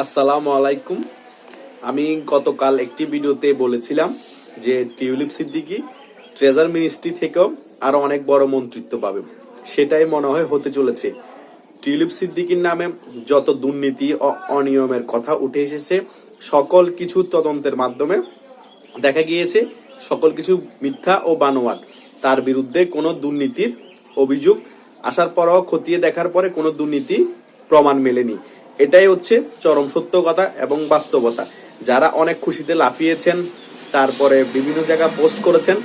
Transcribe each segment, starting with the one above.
আসসালামু আলাইকুম। আমি গতকাল একটি ভিডিওতে বলেছিলাম যে টিউলিপ সিদ্দিকি ট্রেজার মিনিস্ট্রি থেকেও আরও অনেক বড় মন্ত্রিত্ব পাবে। সেটাই মনে হয় হতে চলেছে। টিউলিপ সিদ্দিকির নামে যত দুর্নীতি ও অনিয়মের কথা উঠে এসেছে, সকল কিছু তদন্তের মাধ্যমে দেখা গিয়েছে, সকল কিছু মিথ্যা ও বানোয়াট। তার বিরুদ্ধে কোনো দুর্নীতির অভিযোগ আসার পরও খতিয়ে দেখার পরে কোনো দুর্নীতি প্রমাণ মেলেনি। এটাই হচ্ছে চরম সত্য কথা এবং বাস্তবতা। যারা অনেক খুশিতে লাফিয়েছেন, তারপরে বিভিন্ন জায়গা পোস্ট করেছেন,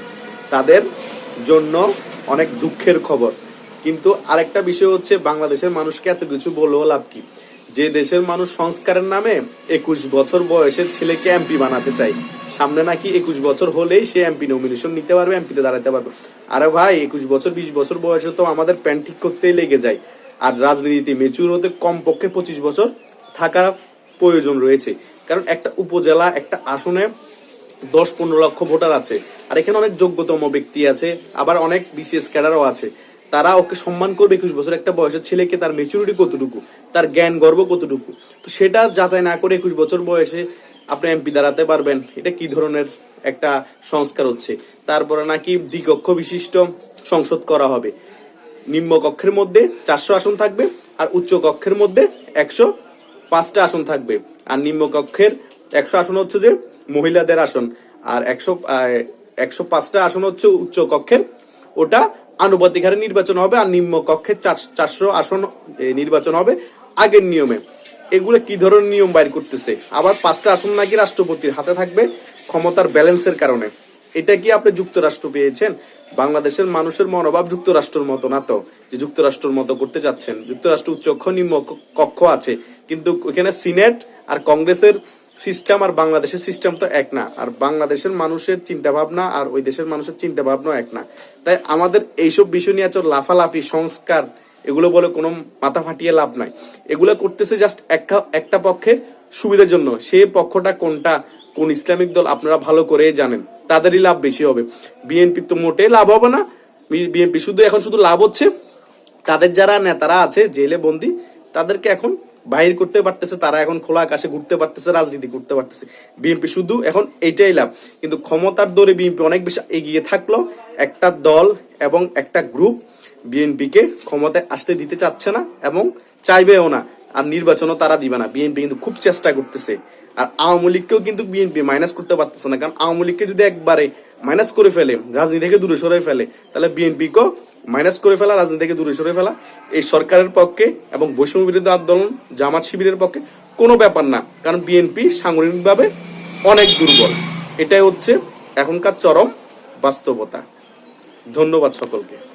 তাদের জন্য অনেক দুঃখের খবর। কিন্তু আরেকটা বিষয় হচ্ছে, বাংলাদেশের মানুষকে এত কিছু বলেও লাভ কি? যে দেশের মানুষ সংস্কারের নামে একুশ বছর বয়সের ছেলেকে এমপি বানাতে চায়, সামনে নাকি একুশ বছর হলেই সে এমপি নমিনেশন নিতে পারবে এমপিতে দাঁড়াতে পারবে। আরে ভাই, একুশ বছর, বিশ বছর বয়সে তো আমাদের প্যান্ট ঠিক করতেই লেগে যায়। আর রাজনীতিতে মেচুর হতে কমপক্ষে পঁচিশ বছর থাকার প্রয়োজন রয়েছে। কারণ একটা উপজেলা, একটা আসনে দশ পনেরো লক্ষ ভোটার আছে, আর এখানে অনেক যোগ্যতম ব্যক্তি আছে, আবার অনেক বিসিএস ক্যাডারও আছে। তারা ওকে সম্মান করবে একুশ বছর, একটা বয়সের ছেলেকে তার মেচুরিটি কতটুকু, তার জ্ঞান, গর্ব কতটুকু? তো সেটা যাচাই না করে একুশ বছর বয়সে আপনি এমপি দাঁড়াতে পারবেন। এটা কি ধরনের একটা সংস্কার হচ্ছে? তারপরে নাকি দ্বিকক্ষ বিশিষ্ট সংসদ করা হবে। নিম্ন কক্ষের মধ্যে চারশো আসন থাকবে আর উচ্চ কক্ষের মধ্যে একশো পাঁচটা আসন থাকবে। আর নিম্ন কক্ষের একশো আসন হচ্ছে যে মহিলাদের আসন আর একশো একশো পাঁচটা আসন হচ্ছে উচ্চ কক্ষের। ওটা আনুপাতিক হারে নির্বাচন হবে আর নিম্ন কক্ষের চার- চারশো আসন নির্বাচন হবে আগের নিয়মে। এগুলো কি ধরনের নিয়ম বাইর করতেছে? আবার পাঁচটা আসন নাকি রাষ্ট্রপতির হাতে থাকবে ক্ষমতার ব্যালেন্সের কারণে। এটা কি আপনি যুক্তরাষ্ট্র পেয়েছেন? বাংলাদেশের মানুষের মনোভাব যুক্তরাষ্ট্রের মতো না তো? যে যুক্তরাষ্ট্রের মতো করতে চাচ্ছেন যুক্তরাষ্ট্র উচ্চক্ষ নিম্ন কক্ষ আছে। কিন্তু ওখানে সিনেট আর কংগ্রেসের সিস্টেম আর বাংলাদেশের সিস্টেম তো এক না। আর বাংলাদেশের মানুষের চিন্তা ভাবনা আর ওই দেশের মানুষের চিন্তা ভাবনা এক না। তাই আমাদের এইসব বিষয় নিয়ে আছে লাফালাফি, সংস্কার, এগুলো বলে কোনো মাথা ফাটিয়ে লাভ নাই। এগুলো করতেছে জাস্ট একটা একটা পক্ষের সুবিধার জন্য। সে পক্ষটা কোনটা কোন ইসলামিক দল আপনারা ভালো করে জানেন, তাদেরই লাভ বেশি হবে। বিএনপি তো মোটেই লাভ হবে না। বিএনপি শুধু এখন শুধু লাভ হচ্ছে। তাদের যারা নেতারা আছে, জেলে বন্দি, তাদেরকে এখন বাহির করতে পারতেছে, তারা এখন খোলা আকাশে ঘুরতে পারতেছে, রাজনীতি করতে পারতেছে। বিএনপি শুধু এখন এইটাই লাভ। কিন্তু ক্ষমতার দৌড়ে বিএনপি অনেক বেশি এগিয়ে থাকল। একটা দল এবং একটা গ্রুপ বিএনপিকে ক্ষমতায় আসতে দিতে চাচ্ছে না এবং চাইবেও না। আর নির্বাচনও তারা দিবে না। বিএনপি কিন্তু খুব চেষ্টা করতেছে। আর আওয়ামী লীগকেও কিন্তু বিএনপি মাইনাস করতে পারতেছে না। কারণ আওয়ামী লীগকে যদি একবারে মাইনাস করে ফেলে রাজনীতি থেকে দূরে সরে ফেলে, তাহলে বিএনপিকেও মাইনাস করে ফেলা রাজনীতি থেকে দূরে সরে ফেলা। এই সরকারের পক্ষে এবং বৈষম্য বিরোধী আন্দোলন, জামাত শিবিরের পক্ষে কোনো ব্যাপার না। কারণ বিএনপি সাংগঠনিকভাবে অনেক দুর্বল। এটাই হচ্ছে এখনকার চরম বাস্তবতা। ধন্যবাদ সকলকে।